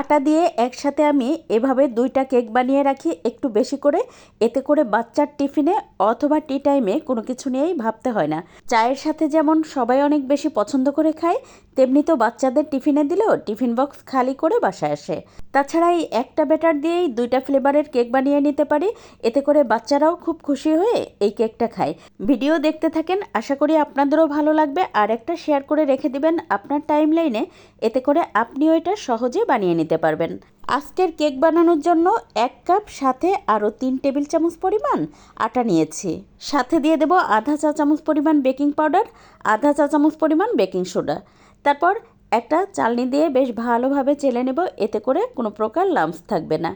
আটা দিয়ে একসাথে আমি এভাবে দুইটা কেক বানিয়ে রাখি একটু বেশি করে। এতে করে বাচ্চার টিফিনে অথবা টি টাইমে কোনো কিছু নিয়েই ভাবতে হয় না। চায়ের সাথে যেমন সবাই অনেক বেশি পছন্দ করে খায়, তেমনি তো বাচ্চাদের টিফিনে দিলেও টিফিন বক্স খালি করে বাসায় আসে। তাছাড়া এই একটা ব্যাটার দিয়েই দুইটা ফ্লেভারের কেক বানিয়ে নিতে পারি। এতে করে বাচ্চারাও খুব খুশি হয়ে এই কেকটা খায়। ভিডিও দেখতে থাকেন, আশা করি আপনাদেরও ভালো লাগবে। আর একটা শেয়ার করে রেখে দিবেন আপনার টাইম লাইনে এতে করে আপনিও এটা সহজে বানিয়ে নিতে পারবেন। আজকের কেক বানানোর জন্য এক কাপ সাথে আরও তিন টেবিল চামচ পরিমাণ আটা নিয়েছি। সাথে দিয়ে দেব আধা চা চামচ পরিমাণ বেকিং পাউডার, আধা চা চামচ পরিমাণ বেকিং সোডা। তারপর একটা চালনি দিয়ে বেশ ভালোভাবে চেলে নেব, এতে করে কোনো প্রকার লাম্পস থাকবে না।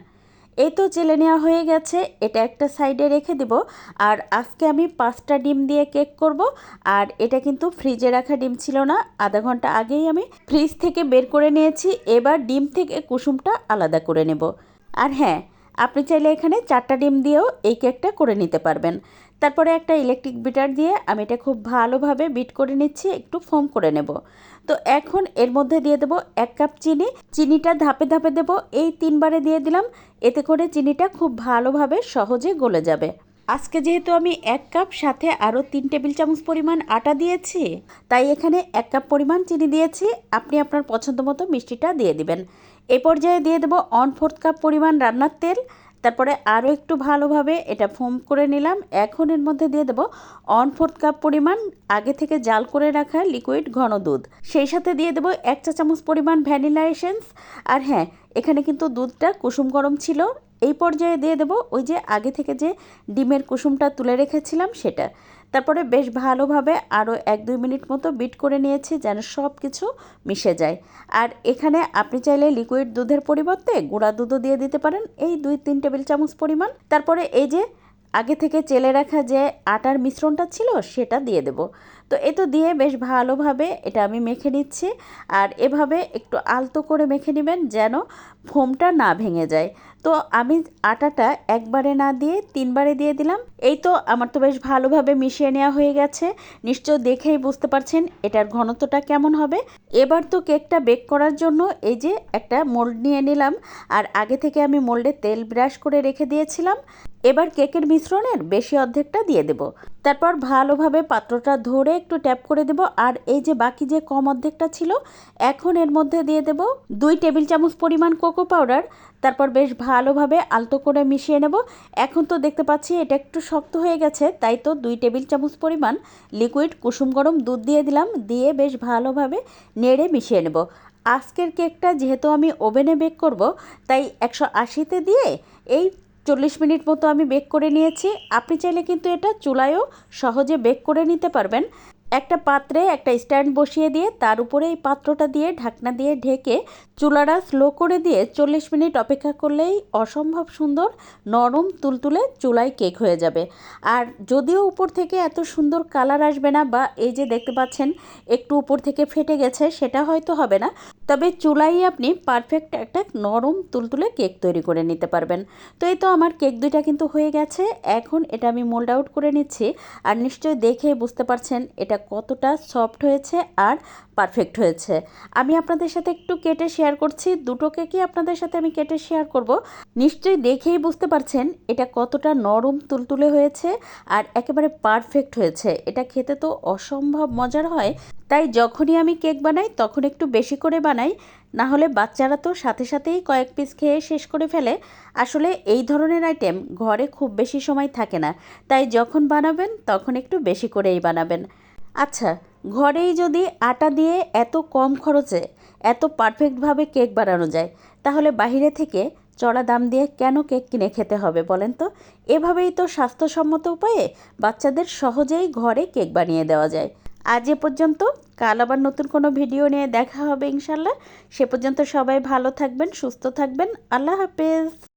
এই তো চেলে নেওয়া হয়ে গেছে, এটা একটা সাইডে রেখে দেব। আর আজকে আমি পাঁচটা ডিম দিয়ে কেক করব, আর এটা কিন্তু ফ্রিজে রাখা ডিম ছিল না, আধা ঘণ্টা আগেই আমি ফ্রিজ থেকে বের করে নিয়েছি, এবার ডিম থেকে কুসুমটা আলাদা করে নেব। আর হ্যাঁ আপনি চাইলে এখানে চারটা ডিম দিয়েও এই কেকটা করে নিতে পারবেন। তারপরে একটা ইলেকট্রিক বিটার দিয়ে আমি এটা খুব ভালোভাবে বিট করে নিচ্ছি, একটু ফোম করে নেব। তো এখন এর মধ্যে দিয়ে দেবো এক কাপ চিনি, চিনিটা ধাপে ধাপে দেবো, এই তিনবারে দিয়ে দিলাম, এতে করে চিনিটা খুব ভালোভাবে সহজে গলে যাবে। আজকে যেহেতু আমি এক কাপ সাথে আরও তিন টেবিল চামচ পরিমাণ আটা দিয়েছি, তাই এখানে এক কাপ পরিমাণ চিনি দিয়েছি, আপনি আপনার পছন্দ মতো মিষ্টিটা দিয়ে দিবেন। এ পর্যায়ে দিয়ে দেবো ওয়ান ফোর্থ কাপ পরিমাণ রান্নার তেল তারপরে আরও একটু ভালোভাবে এটা ফোম করে নিলাম। এখন এর মধ্যে দিয়ে দেবো অন ফোর্থ কাপ পরিমাণ আগে থেকে জাল করে রাখা লিকুইড ঘন দুধ। সেই সাথে দিয়ে দেবো এক চা চামচ পরিমাণ ভ্যানিলা এসেন্স আর হ্যাঁ এখানে কিন্তু দুধটা কুসুম গরম ছিল। এই পর্যায়ে দিয়ে দেবো ওই যে আগে থেকে যে ডিমের কুসুমটা তুলে রেখেছিলাম সেটা। তারপরে বেশ ভালোভাবে আরও এক দুই মিনিট মতো বিট করে নিয়েছি যেন সব কিছু মিশে যায়। আর এখানে আপনি চাইলে লিকুইড দুধের পরিবর্তে গুঁড়া দুধও দিয়ে দিতে পারেন। এই দুই তিন টেবিল চামচ পরিমাণ। তারপরে এই যে আগে থেকে চেলে রাখা যে আটার মিশ্রণটা ছিল সেটা দিয়ে দেব। তো এ তো দিয়ে বেশ ভালোভাবে এটা আমি মেখে নিচ্ছি। আর এভাবে একটু আলতো করে মেখে নেবেন যেন ফোমটা না ভেঙে যায়। তো আমি আটাটা একবারে না দিয়ে তিনবারে দিয়ে দিলাম। এই তো আমার তো বেশ ভালোভাবে মিশিয়ে নেওয়া হয়ে গেছে। নিশ্চয় দেখেই বুঝতে পারছেন এটার ঘনত্বটা কেমন হবে। এবার তো কেকটা বেক করার জন্য এই যে একটা মোল্ড নিয়ে নিলাম। আর আগে থেকে আমি মোল্ডে তেল ব্রাশ করে রেখে দিয়েছিলাম। এবার কেকের মিশ্রণের বেশি অর্ধেকটা দিয়ে দেব। তারপর ভালোভাবে পাত্রটা ধরে একটু ট্যাপ করে দেব। আর এই যে বাকি যে কম অর্ধেকটা ছিল, এখন এর মধ্যে দিয়ে দেব দুই টেবিল চামচ পরিমাণ কোকো পাউডার। তারপর বেশ ভালোভাবে আলতো করে মিশিয়ে নেব। এখন তো দেখতে পাচ্ছি এটা একটু শক্ত হয়ে গেছে, তাই তো দুই টেবিল চামচ পরিমাণ লিকুইড কুসুম গরম দুধ দিয়ে দিলাম। দিয়ে বেশ ভালোভাবে নেড়ে মিশিয়ে নেব। আজকের কেকটা যেহেতু আমি ওভেনে বেক করব, তাই একশো আশিতে দিয়ে এই চল্লিশ মিনিট মতো আমি বেক করে নিয়েছি। আপনি চাইলে কিন্তু এটা চুলায়ও সহজে বেক করে নিতে পারবেন। একটা পাত্রে একটা স্ট্যান্ড বসিয়ে দিয়ে তার উপরে এই পাত্রটা দিয়ে ঢাকনা দিয়ে ঢেকে চুলাটা স্লো করে দিয়ে চল্লিশ মিনিট অপেক্ষা করলেই অসম্ভব সুন্দর নরম তুলতুলে চুলায় কেক হয়ে যাবে। আর যদিও উপর থেকে এত সুন্দর কালার আসবে না বা এই যে দেখতে পাচ্ছেন একটু উপর থেকে ফেটে গেছে সেটা হয়তো হবে না, তবে চুলাই আপনি পারফেক্ট একটা নরম তুলতুলে কেক তৈরি করে নিতে পারবেন। তো এই তো আমার কেক দুইটা কিন্তু হয়ে গেছে, এখন এটা আমি মোল্ড আউট করে নিচ্ছি। আর নিশ্চয়ই দেখে বুঝতে পারছেন এটা কতটা সফট হয়েছে আর পারফেক্ট হয়েছে। আমি আপনাদের সাথে একটু কেটে শেয়ার করছি। দুটো কেকই আপনাদের সাথে আমি কেটে শেয়ার করব? নিশ্চয়ই দেখেই বুঝতে পারছেন এটা কতটা নরম তুলতুলে হয়েছে আর একেবারে পারফেক্ট হয়েছে। এটা খেতে তো অসম্ভব মজার হয়। তাই যখনই আমি কেক বানাই, তখন একটু বেশি করে বানাই। না হলে বাচ্চারা তো সাথে সাথেই কয়েক পিস খেয়ে শেষ করে ফেলে। আসলে এই ধরনের আইটেম ঘরে খুব বেশি সময় থাকে না। তাই যখন বানাবেন, তখন একটু বেশি করেই বানাবেন। আচ্ছা ঘরেই যদি আটা দিয়ে এত কম খরচে এত পারফেক্টভাবে কেক বানানো যায়, তাহলে বাহিরে থেকে চড়া দাম দিয়ে কেন কেক কিনে খেতে হবে বলেন তো? এভাবেই তো স্বাস্থ্যসম্মত উপায়ে বাচ্চাদের সহজেই ঘরে কেক বানিয়ে দেওয়া যায়। আজ এ পর্যন্ত, কাল আবার নতুন কোনো ভিডিও নিয়ে দেখা হবে ইনশাল্লাহ সে পর্যন্ত সবাই ভালো থাকবেন, সুস্থ থাকবেন। আল্লাহ হাফেজ।